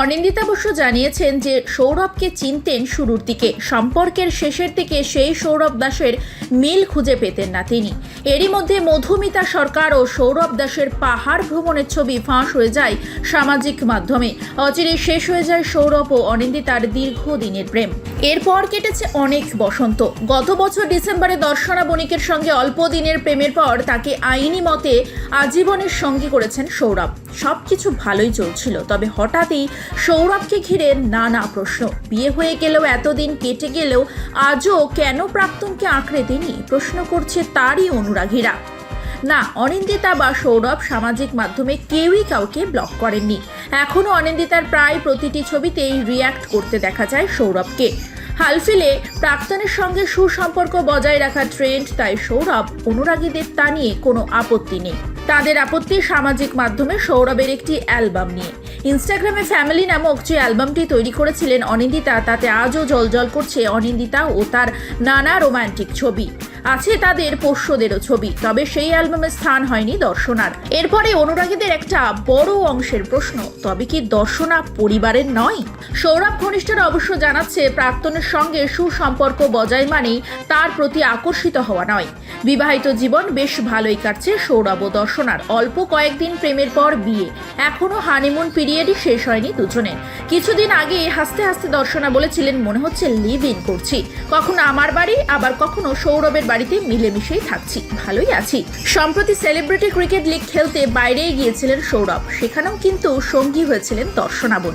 অনিন্দিতা বসু জানিয়েছেন যে সৌরভকে চিনতেন শুরুর দিকে। সম্পর্কের শেষের দিকে সেই সৌরভ দাসের মিল খুঁজে পেতেন না তিনি। এরই মধ্যে মধুমিতা সরকার ও সৌরভ দাসের পাহাড় ভ্রমণের ছবি ফাঁস হয়ে যায় সামাজিক মাধ্যমে। অচিরে শেষ হয়ে যায় সৌরভ ও অনিন্দিতার দীর্ঘদিনের প্রেম। এরপর কেটেছে অনেক বসন্ত। গত বছর ডিসেম্বরে দর্শনা বণিকের সঙ্গে অল্প দিনের প্রেমের পর তাকে আইনি মতে আজীবনের সঙ্গী করেছেন সৌরভ। সব কিছু ভালোই চলছিল, তবে হঠাৎই সৌরভকে ঘিরে নানা প্রশ্ন। বিয়ে হয়ে গেলেও, এতদিন কেটে গেলেও আজও কেন প্রাক্তনকে আঁকড়ে তিনি প্রশ্ন করছে তারই অনুরাগীরা। না, অনিন্দিতা বা সৌরভ সামাজিক মাধ্যমে কেউই কাউকে ব্লক করেননি। এখনও অনিন্দিতার প্রায় প্রতিটি ছবিতেই রিয়্যাক্ট করতে দেখা যায় সৌরভকে। হালফিলে প্রাক্তনের সঙ্গে সুসম্পর্ক বজায় রাখা ট্রেন্ড তাই সৌরভ অনুরাগীদের তা নিয়ে কোনো আপত্তি নেই। তাদের আপত্তি সামাজিক মাধ্যমে সৌরভের একটি অ্যালবাম নিয়ে। ইনস্টাগ্রামে ফ্যামিলি নামক যে অ্যালবামটি তৈরি করেছিলেন অনিন্দিতা, তাতে আজও জলজল করছে অনিন্দিতা ও তার নানা রোমান্টিক ছবি। আছে তাদের পোষ্যদেরও ছবি, তবে সেই অ্যালবামে স্থান হয়নি দর্শনার। এরপরে অনুরাগীদের একটা বড় অংশের প্রশ্ন, তবে কি দর্শনা পরিবারের নয়? সৌরভ ঘনিষ্ঠরা অবশ্য জানাচ্ছে, প্রাক্তনের সঙ্গে সুসম্পর্ক বজায় মানেই তার প্রতি আকর্ষিত হওয়া নয়। বিবাহিত জীবন বেশ ভালোই কাটছে সৌরভ ও দর্শনার। অল্প কয়েকদিন প্রেমের পর বিয়ে। এখনও হানিমুন পিরিয়ডই শেষ হয়নি দুজনের কিছুদিন আগে হাসতে হাসতে দর্শনা বলেছিলেন, মনে হচ্ছে লিভ ইন করছি। কখনো আমার বাড়ি, আবার কখনো সৌরভের বাড়িতে মিলেমিশেই থাকছি। ভালোই আছি। সম্প্রতি সেলিব্রিটি ক্রিকেট লিগ খেলতে বাইরেই গিয়েছিলেন সৌরভ। সেখানেও কিন্তু সঙ্গী হয়েছিলেন দর্শনাবনী